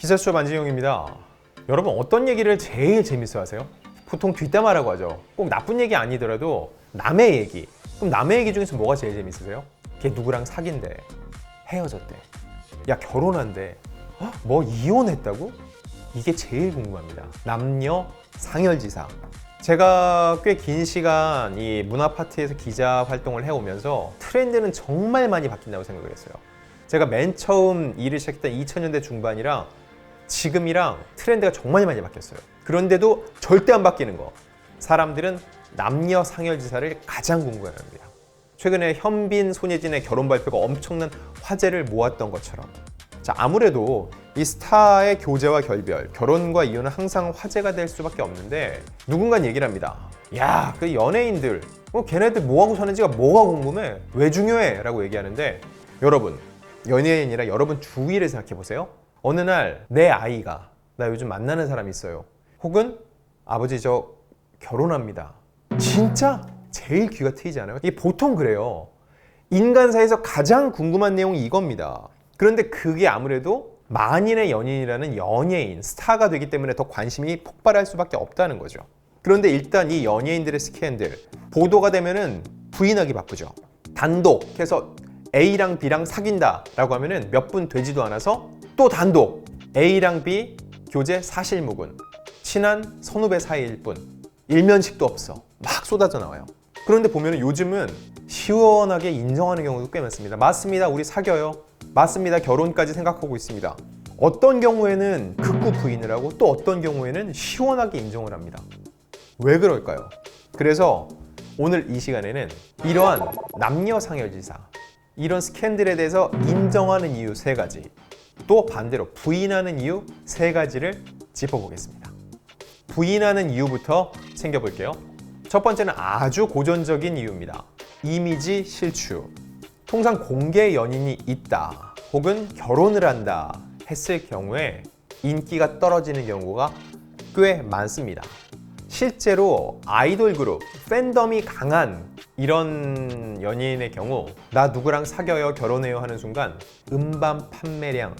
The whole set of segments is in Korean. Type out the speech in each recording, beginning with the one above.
기사수첩 안진영입니다. 여러분 어떤 얘기를 제일 재밌어 하세요? 보통 뒷담화라고 하죠. 꼭 나쁜 얘기 아니더라도 남의 얘기. 그럼 남의 얘기 중에서 뭐가 제일 재밌으세요? 걔 누구랑 사귄대. 헤어졌대. 야 결혼한대. 헉, 뭐 이혼했다고? 이게 제일 궁금합니다. 남녀 상열지사. 제가 꽤 긴 시간 이 문화 파트에서 기자 활동을 해오면서 트렌드는 정말 많이 바뀐다고 생각을 했어요. 제가 맨 처음 일을 시작했던 2000년대 중반이랑 지금이랑 트렌드가 정말 많이 바뀌었어요. 그런데도 절대 안 바뀌는 거. 사람들은 남녀 상열지사를 가장 궁금해합니다. 최근에 현빈, 손예진의 결혼 발표가 엄청난 화제를 모았던 것처럼 자 아무래도 이 스타의 교제와 결별, 결혼과 이혼은 항상 화제가 될 수밖에 없는데 누군가 얘기를 합니다. 야, 그 연예인들, 뭐 걔네들 뭐 하고 사는지가 뭐가 궁금해? 왜 중요해?라고 얘기하는데 여러분 연예인이라 여러분 주위를 생각해 보세요. 어느 날 내 아이가 나 요즘 만나는 사람이 있어요. 혹은 아버지 저 결혼합니다. 진짜 제일 귀가 트이지 않아요? 이게 보통 그래요. 인간사에서 가장 궁금한 내용이 이겁니다. 그런데 그게 아무래도 만인의 연인이라는 연예인, 스타가 되기 때문에 더 관심이 폭발할 수밖에 없다는 거죠. 그런데 일단 이 연예인들의 스캔들, 보도가 되면은 부인하기 바쁘죠. 단독 해서 A랑 B랑 사귄다라고 하면은 몇 분 되지도 않아서 또 단독 A랑 B 교제 사실무근 친한 선후배 사이일 뿐 일면식도 없어 막 쏟아져 나와요. 그런데 보면은 요즘은 시원하게 인정하는 경우도 꽤 많습니다. 맞습니다. 우리 사겨요. 맞습니다. 결혼까지 생각하고 있습니다. 어떤 경우에는 극구 부인을 하고 또 어떤 경우에는 시원하게 인정을 합니다. 왜 그럴까요? 그래서 오늘 이 시간에는 이러한 남녀 상열지사 이런 스캔들에 대해서 인정하는 이유 세 가지 또 반대로 부인하는 이유 세 가지를 짚어보겠습니다. 부인하는 이유부터 챙겨볼게요. 첫 번째는 아주 고전적인 이유입니다. 이미지 실추. 통상 공개 연인이 있다 혹은 결혼을 한다 했을 경우에 인기가 떨어지는 경우가 꽤 많습니다. 실제로 아이돌 그룹, 팬덤이 강한 이런 연예인의 경우 나 누구랑 사겨요, 결혼해요 하는 순간 음반 판매량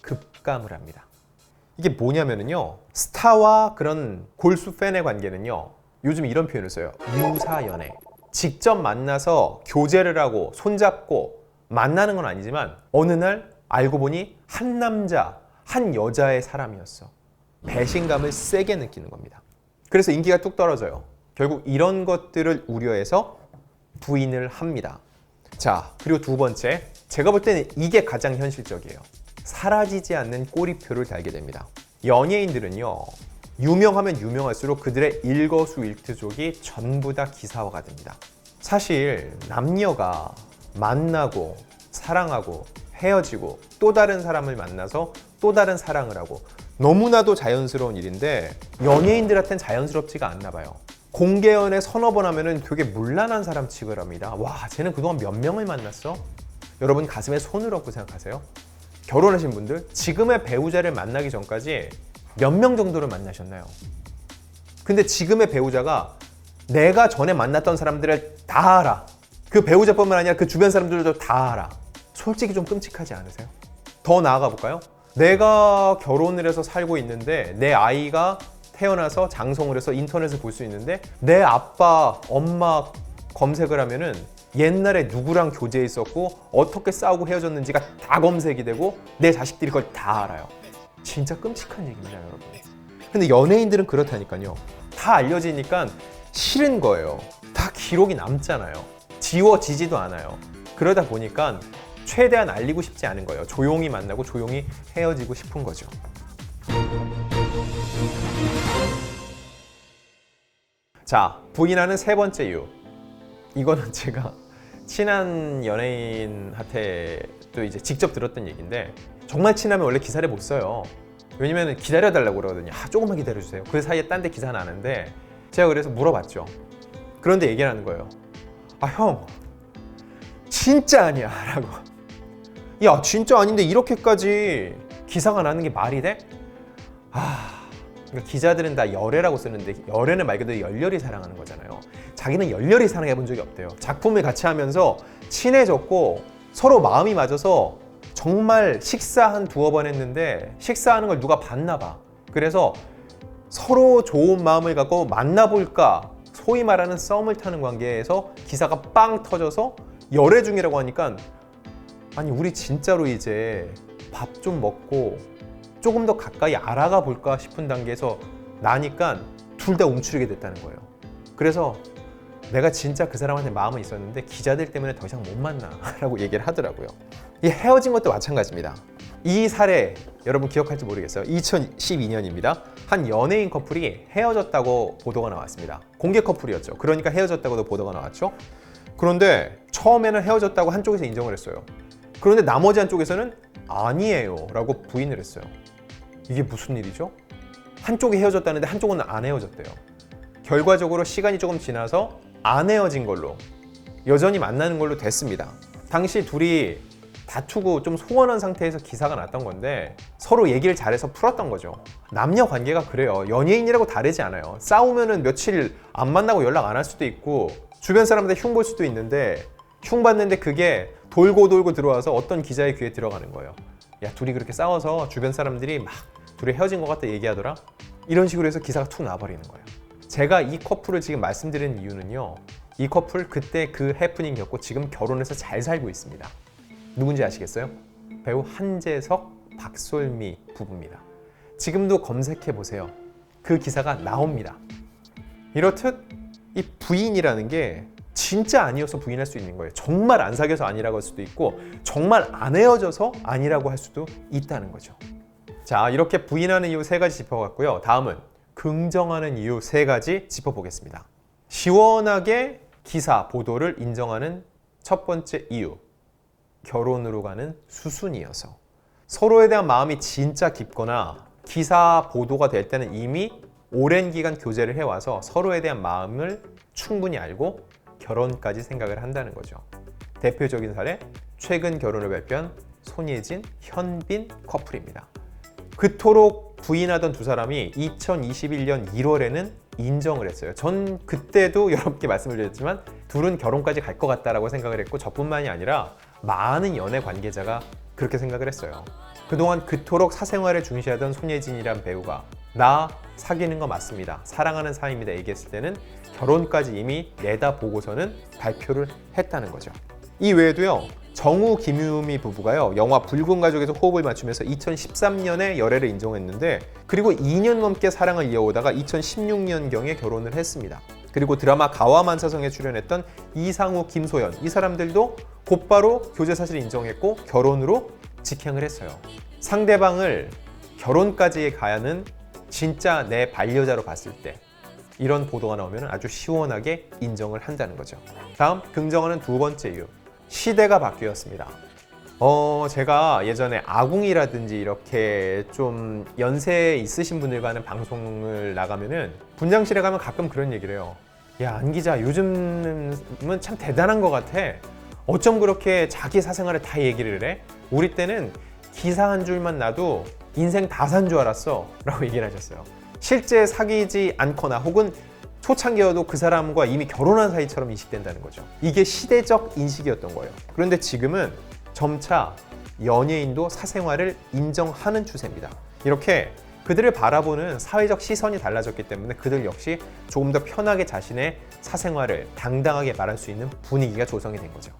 급감을 합니다. 이게 뭐냐면요. 스타와 그런 골수 팬의 관계는요. 요즘 이런 표현을 써요. 유사 연애. 직접 만나서 교제를 하고 손잡고 만나는 건 아니지만 어느 날 알고 보니 한 남자, 한 여자의 사람이었어. 배신감을 세게 느끼는 겁니다. 그래서 인기가 뚝 떨어져요. 결국 이런 것들을 우려해서 부인을 합니다. 자, 그리고 두 번째. 제가 볼 때는 이게 가장 현실적이에요. 사라지지 않는 꼬리표를 달게 됩니다. 연예인들은요, 유명하면 유명할수록 그들의 일거수일투족이 전부 다 기사화가 됩니다. 사실 남녀가 만나고 사랑하고 헤어지고 또 다른 사람을 만나서 또 다른 사랑을 하고 너무나도 자연스러운 일인데 연예인들한테는 자연스럽지가 않나 봐요. 공개 연애 서너 번 하면은 되게 물란한 사람 취급을 합니다. 와, 쟤는 그동안 몇 명을 만났어? 여러분 가슴에 손을 얹고 생각하세요. 결혼하신 분들 지금의 배우자를 만나기 전까지 몇 명 정도를 만나셨나요? 근데 지금의 배우자가 내가 전에 만났던 사람들을 다 알아. 그 배우자뿐만 아니라 그 주변 사람들도 다 알아. 솔직히 좀 끔찍하지 않으세요? 더 나아가 볼까요? 내가 결혼을 해서 살고 있는데 내 아이가 태어나서 장성을 해서 인터넷을 볼 수 있는데 내 아빠, 엄마 검색을 하면은 옛날에 누구랑 교제했었고 어떻게 싸우고 헤어졌는지가 다 검색이 되고 내 자식들이 그걸 다 알아요. 진짜 끔찍한 얘기입니다, 여러분. 근데 연예인들은 그렇다니까요. 다 알려지니까 싫은 거예요. 다 기록이 남잖아요. 지워지지도 않아요. 그러다 보니까 최대한 알리고 싶지 않은 거예요. 조용히 만나고 조용히 헤어지고 싶은 거죠. 자, 부인하는 세 번째 이유. 이거는 제가 친한 연예인한테 또 이제 직접 들었던 얘기인데 정말 친하면 원래 기사를 못 써요. 왜냐면 기다려달라고 그러거든요. 아, 조금만 기다려주세요. 그 사이에 딴 데 기사 나는데 제가 그래서 물어봤죠. 그런데 얘기를 하는 거예요. 아, 형. 진짜 아니야. 라고. 야, 진짜 아닌데 이렇게까지 기사가 나는 게 말이 돼? 아, 그러니까 기자들은 다 열애라고 쓰는데 열애는 말 그대로 열렬히 사랑하는 거잖아요. 자기는 열렬히 사랑해 본 적이 없대요. 작품을 같이 하면서 친해졌고 서로 마음이 맞아서 정말 식사 한 두어 번 했는데 식사하는 걸 누가 봤나 봐. 그래서 서로 좋은 마음을 갖고 만나볼까 소위 말하는 썸을 타는 관계에서 기사가 빵 터져서 열애 중이라고 하니까 아니 우리 진짜로 이제 밥 좀 먹고 조금 더 가까이 알아가 볼까 싶은 단계에서 나니까 둘 다 움츠리게 됐다는 거예요. 그래서 내가 진짜 그 사람한테 마음은 있었는데 기자들 때문에 더 이상 못 만나라고 얘기를 하더라고요. 이 헤어진 것도 마찬가지입니다. 이 사례 여러분 기억할지 모르겠어요. 2012년입니다. 한 연예인 커플이 헤어졌다고 보도가 나왔습니다. 공개 커플이었죠. 그러니까 헤어졌다고도 보도가 나왔죠. 그런데 처음에는 헤어졌다고 한쪽에서 인정을 했어요. 그런데 나머지 한쪽에서는 아니에요 라고 부인을 했어요. 이게 무슨 일이죠? 한쪽이 헤어졌다는데 한쪽은 안 헤어졌대요. 결과적으로 시간이 조금 지나서 안 헤어진 걸로 여전히 만나는 걸로 됐습니다. 당시 둘이 다투고 좀 소원한 상태에서 기사가 났던 건데 서로 얘기를 잘해서 풀었던 거죠. 남녀 관계가 그래요. 연예인이라고 다르지 않아요. 싸우면은 며칠 안 만나고 연락 안 할 수도 있고 주변 사람한테 흉 볼 수도 있는데 흉 받는데 그게 돌고 돌고 들어와서 어떤 기자의 귀에 들어가는 거예요. 야 둘이 그렇게 싸워서 주변 사람들이 막 둘이 헤어진 것 같다 얘기하더라. 이런 식으로 해서 기사가 툭 나버리는 거예요. 제가 이 커플을 지금 말씀드리는 이유는요. 이 커플 그때 그 해프닝 겪고 지금 결혼해서 잘 살고 있습니다. 누군지 아시겠어요? 배우 한재석, 박솔미 부부입니다. 지금도 검색해 보세요. 그 기사가 나옵니다. 이렇듯 이 부인이라는 게 진짜 아니어서 부인할 수 있는 거예요. 정말 안 사귀어서 아니라고 할 수도 있고 정말 안 헤어져서 아니라고 할 수도 있다는 거죠. 자, 이렇게 부인하는 이유 세 가지 짚어봤고요. 다음은 긍정하는 이유 세 가지 짚어보겠습니다. 시원하게 기사, 보도를 인정하는 첫 번째 이유. 결혼으로 가는 수순이어서. 서로에 대한 마음이 진짜 깊거나 기사, 보도가 될 때는 이미 오랜 기간 교제를 해와서 서로에 대한 마음을 충분히 알고 결혼까지 생각을 한다는 거죠. 대표적인 사례, 최근 결혼을 발표한 손예진, 현빈 커플입니다. 그토록 부인하던 두 사람이 2021년 1월에는 인정을 했어요. 전 그때도 여러분께 말씀을 드렸지만 둘은 결혼까지 갈 것 같다라고 생각을 했고 저뿐만이 아니라 많은 연애 관계자가 그렇게 생각을 했어요. 그동안 그토록 사생활을 중시하던 손예진이란 배우가 나 사귀는 거 맞습니다. 사랑하는 사이입니다. 얘기했을 때는 결혼까지 이미 내다보고서는 발표를 했다는 거죠. 이 외에도요. 정우 김유미 부부가요 영화 붉은 가족에서 호흡을 맞추면서 2013년에 열애를 인정했는데 그리고 2년 넘게 사랑을 이어오다가 2016년경에 결혼을 했습니다. 그리고 드라마 가와만사성에 출연했던 이상우, 김소연 이 사람들도 곧바로 교제 사실을 인정했고 결혼으로 직행을 했어요. 상대방을 결혼까지 가야는 진짜 내 반려자로 봤을 때 이런 보도가 나오면 아주 시원하게 인정을 한다는 거죠. 다음 긍정하는 두 번째 이유. 시대가 바뀌었습니다. 어, 제가 예전에 아궁이라든지 이렇게 좀 연세 있으신 분들과 하는 방송을 나가면은 분장실에 가면 가끔 그런 얘기를 해요. 야, 안 기자, 요즘은 참 대단한 것 같아. 어쩜 그렇게 자기 사생활을 다 얘기를 해? 우리 때는 기사 한 줄만 나도 인생 다 산 줄 알았어. 라고 얘기를 하셨어요. 실제 사귀지 않거나 혹은 초창기여도 그 사람과 이미 결혼한 사이처럼 인식된다는 거죠. 이게 시대적 인식이었던 거예요. 그런데 지금은 점차 연예인도 사생활을 인정하는 추세입니다. 이렇게 그들을 바라보는 사회적 시선이 달라졌기 때문에 그들 역시 조금 더 편하게 자신의 사생활을 당당하게 말할 수 있는 분위기가 조성이 된 거죠.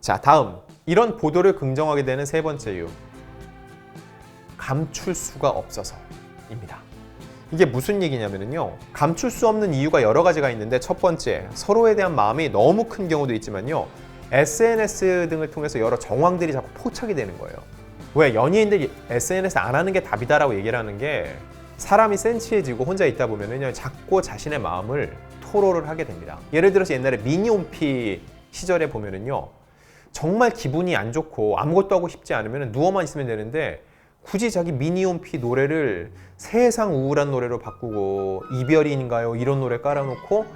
자, 다음. 이런 보도를 긍정하게 되는 세 번째 이유. 감출 수가 없어서입니다. 이게 무슨 얘기냐면요. 감출 수 없는 이유가 여러 가지가 있는데 첫 번째, 서로에 대한 마음이 너무 큰 경우도 있지만요. SNS 등을 통해서 여러 정황들이 자꾸 포착이 되는 거예요. 왜 연예인들이 SNS 안 하는 게 답이다라고 얘기를 하는 게 사람이 센치해지고 혼자 있다 보면은요 자꾸 자신의 마음을 토로를 하게 됩니다. 예를 들어서 옛날에 미니홈피 시절에 보면은요 정말 기분이 안 좋고 아무것도 하고 싶지 않으면 누워만 있으면 되는데 굳이 자기 미니홈피 노래를 세상 우울한 노래로 바꾸고 이별인가요 이런 노래 깔아놓고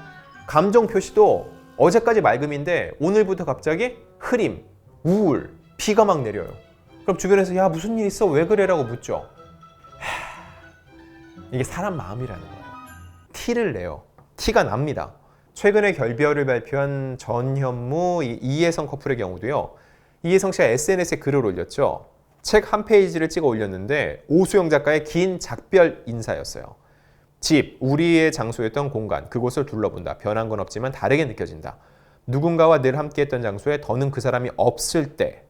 감정 표시도 어제까지 맑음인데 오늘부터 갑자기 흐림, 우울, 비가 막 내려요. 그럼 주변에서 야 무슨 일 있어 왜 그래라고 묻죠. 하... 이게 사람 마음이라는 거예요. 티를 내요. 티가 납니다. 최근에 결별을 발표한 전현무 이- 이혜성 커플의 경우도요. 이혜성 씨가 SNS에 글을 올렸죠. 책 한 페이지를 찍어 올렸는데 오수영 작가의 긴 작별 인사였어요. 집, 우리의 장소였던 공간, 그곳을 둘러본다. 변한 건 없지만 다르게 느껴진다. 누군가와 늘 함께했던 장소에 더는 그 사람이 없을 때,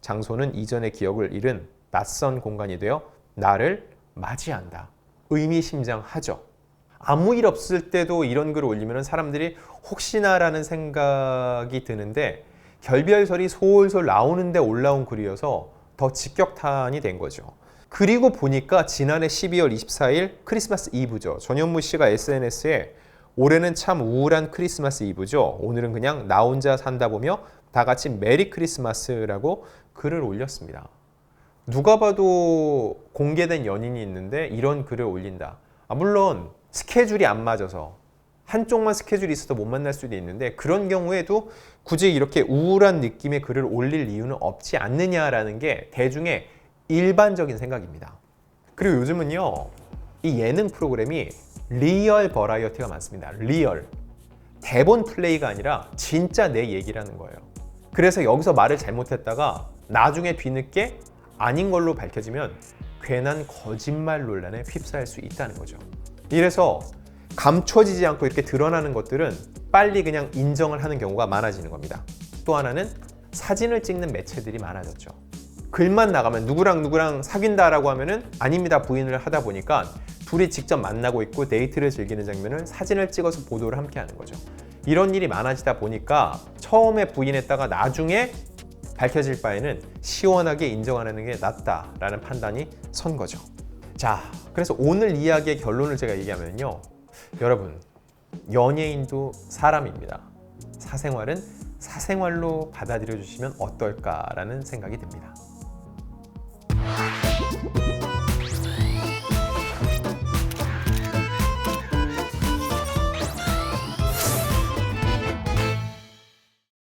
장소는 이전의 기억을 잃은 낯선 공간이 되어 나를 맞이한다. 의미심장하죠. 아무 일 없을 때도 이런 글을 올리면 사람들이 혹시나라는 생각이 드는데 결별설이 솔솔 나오는데 올라온 글이어서 더 직격탄이 된 거죠. 그리고 보니까 지난해 12월 24일 크리스마스 이브죠. 전현무 씨가 SNS에 올해는 참 우울한 크리스마스 이브죠. 오늘은 그냥 나 혼자 산다 보며 다 같이 메리 크리스마스라고 글을 올렸습니다. 누가 봐도 공개된 연인이 있는데 이런 글을 올린다. 아, 물론 스케줄이 안 맞아서 한쪽만 스케줄이 있어서 못 만날 수도 있는데 그런 경우에도 굳이 이렇게 우울한 느낌의 글을 올릴 이유는 없지 않느냐라는 게 대중의 일반적인 생각입니다. 그리고 요즘은요, 이 예능 프로그램이 리얼 버라이어티가 많습니다. 리얼. 대본 플레이가 아니라 진짜 내 얘기라는 거예요. 그래서 여기서 말을 잘못했다가 나중에 뒤늦게 아닌 걸로 밝혀지면 괜한 거짓말 논란에 휩싸일 수 있다는 거죠. 이래서 감춰지지 않고 이렇게 드러나는 것들은 빨리 그냥 인정을 하는 경우가 많아지는 겁니다. 또 하나는 사진을 찍는 매체들이 많아졌죠. 글만 나가면 누구랑 누구랑 사귄다라고 하면은 아닙니다 부인을 하다 보니까 둘이 직접 만나고 있고 데이트를 즐기는 장면을 사진을 찍어서 보도를 함께 하는 거죠. 이런 일이 많아지다 보니까 처음에 부인했다가 나중에 밝혀질 바에는 시원하게 인정하는 게 낫다라는 판단이 선 거죠. 자, 그래서 오늘 이야기의 결론을 제가 얘기하면요. 여러분, 연예인도 사람입니다. 사생활은 사생활로 받아들여 주시면 어떨까라는 생각이 듭니다.